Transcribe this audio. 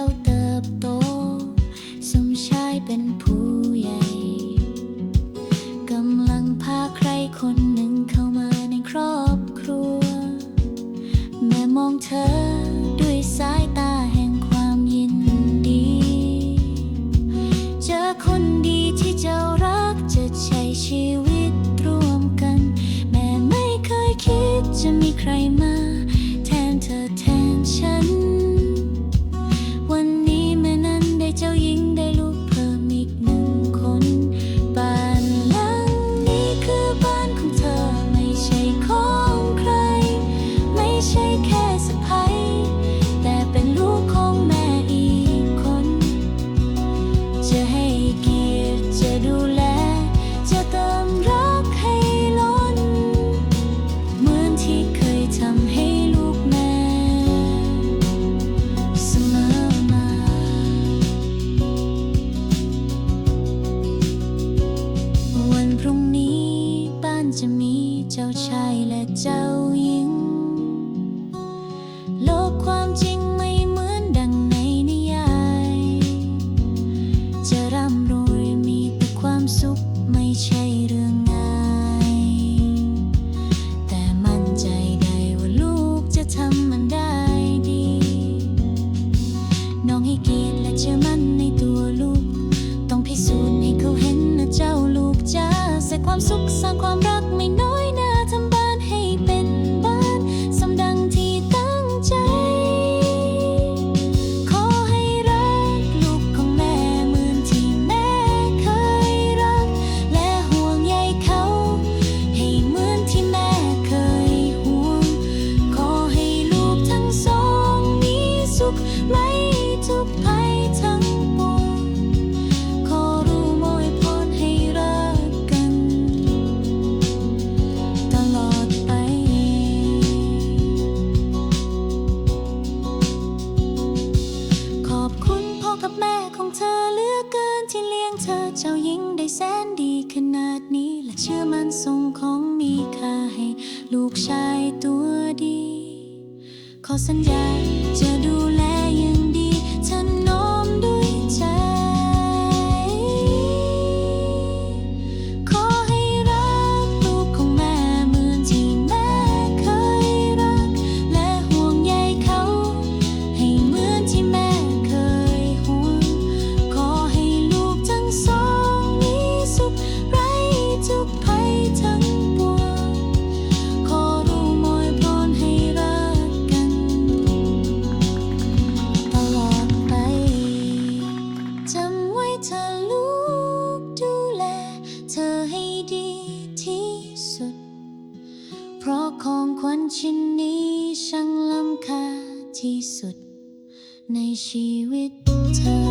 เจ้าเติบโต สมชายเป็นผู้ใหญ่ กำลังพาใครคนหนึ่งเข้ามาในครอบครัว แม่มองเธอด้วยสายตาแห่งความยินดี เจอคนดีที่เจ้ารักจะใช้ชีวิตร่วมกัน แม่ไม่เคยคิดจะมีใครมา และเจ้าหญิง โลกความจริงไม่เหมือนดังในนิยาย จะร่ำรวยมีแต่ความสุขไม่ใช่เรื่องง่าย แต่มั่นใจได้ว่าลูกจะทำมันได้ดี น้องให้เกียรติและเชื่อมั่นในตัวลูก ต้องพิสูจน์ให้เขาเห็นนะเจ้าลูกจ้าใส่ความสุข เธอเจ้าหญิงได้แสนดีขนาดนี้ และเชื่อมันส่งของมีค่าให้ลูกชายตัวดี ขอสัญญาจะดู ที่สุดในชีวิตเธอ